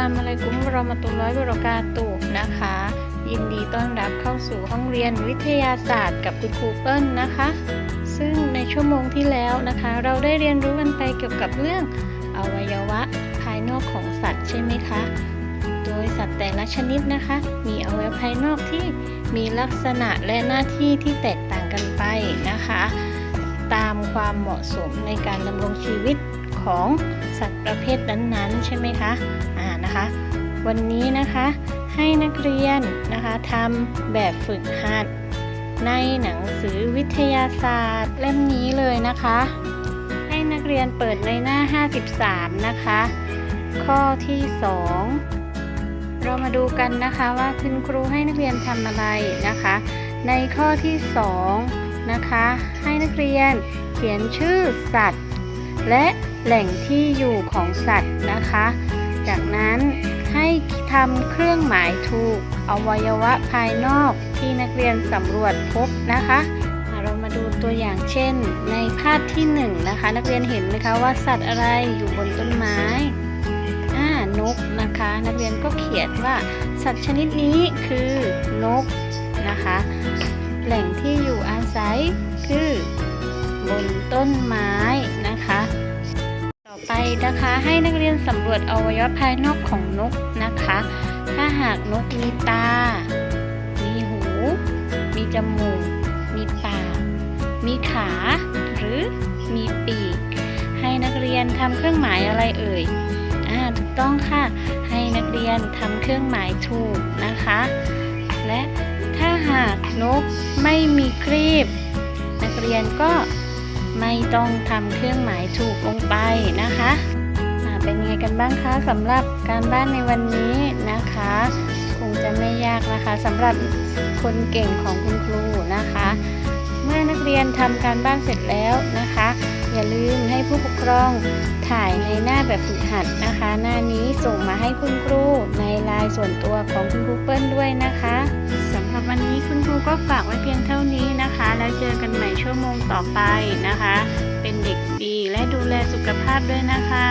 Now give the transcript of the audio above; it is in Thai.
ลามอะไรกุมวะเรามะตุลลอฮิวะบรกาตุฮ์นะคะ ยินดีต้อนรับเข้าสู่ห้องเรียนวิทยาศาสตร์กับคุณครูเปิ้ลนะคะ ซึ่งในชั่วโมงที่แล้วนะคะ เราได้เรียนรู้กันไปเกี่ยวกับเรื่องอวัยวะภายนอกของสัตว์ใช่ไหมคะ โดยสัตว์แต่ละชนิดนะคะ มีอวัยวะภายนอกที่มีลักษณะและหน้าที่ที่แตกต่างกันไปนะคะ ตามความเหมาะสมในการดำรงชีวิต ของสัตว์ประเภทนั้นๆ ใช่ไหมคะอ่านะคะ วันนี้นะคะให้นักเรียนนะคะทำแบบฝึกหัด ในหนังสือวิทยาศาสตร์เล่มนี้เลยนะคะ ให้นักเรียนเปิดในหน้า 53 นะคะ ข้อที่ 2 เรามาดูกันนะคะว่าคุณครูให้นักเรียนทำอะไรนะคะ ในข้อที่ 2 นะคะ ให้นักเรียนเขียนชื่อสัตว์ และ แหล่งที่อยู่ของสัตว์นะคะ จากนั้นให้ทำเครื่องหมายถูกอวัยวะภายนอกที่นักเรียนสำรวจพบนะคะอ่าเรามาดูตัวอย่างเช่น ในภาพที่1นงนะคะ นักเรียนเห็นไหมคะว่าสัตว์อะไรอยู่บนต้นไม้อ่านกนะคะ นักเรียนก็เขียนว่าสัตว์ชนิดนี้คือนกนะคะ แหล่งที่อยู่อาศัยคือบนต้นไม้ นะคะต่อไปนะคะ ให้นักเรียนสำรวจอวัยวะภายนอกของนกนะคะ ถ้าหากนกมีตา มีหู มีจมูก มีปาก มีขา หรือมีปีก ให้นักเรียนทำเครื่องหมายอะไรเอ่ยอ่าถูกต้องค่ะ ให้นักเรียนทำเครื่องหมายถูกนะคะ และถ้าหากนกไม่มีครีบ นักเรียนก็ ไม่ต้องทำเครื่องหมายถูกลงไปนะคะอ่าเป็นไงกันบ้างคะสำหรับการบ้านในวันนี้นะคะ คงจะไม่ยากนะคะสำหรับคนเก่งของคุณครูนะคะ เมื่อนักเรียนทำการบ้านเสร็จแล้วนะคะ อย่าลืมให้ผู้ปกครองถ่ายในหน้าแบบฝึกหัดนะคะ หน้านี้ส่งมาให้คุณครูในลน์ส่วนตัวของคุณครูเปิ้ลด้วยนะคะสำหรับวันนี้คุณครูก็ฝากไว้เพียงเท่านี้นะคะ แล้วเจอกันใหม่ ชั่วโมงต่อไปนะคะ เป็นเด็กดีและดูแลสุขภาพด้วยนะคะ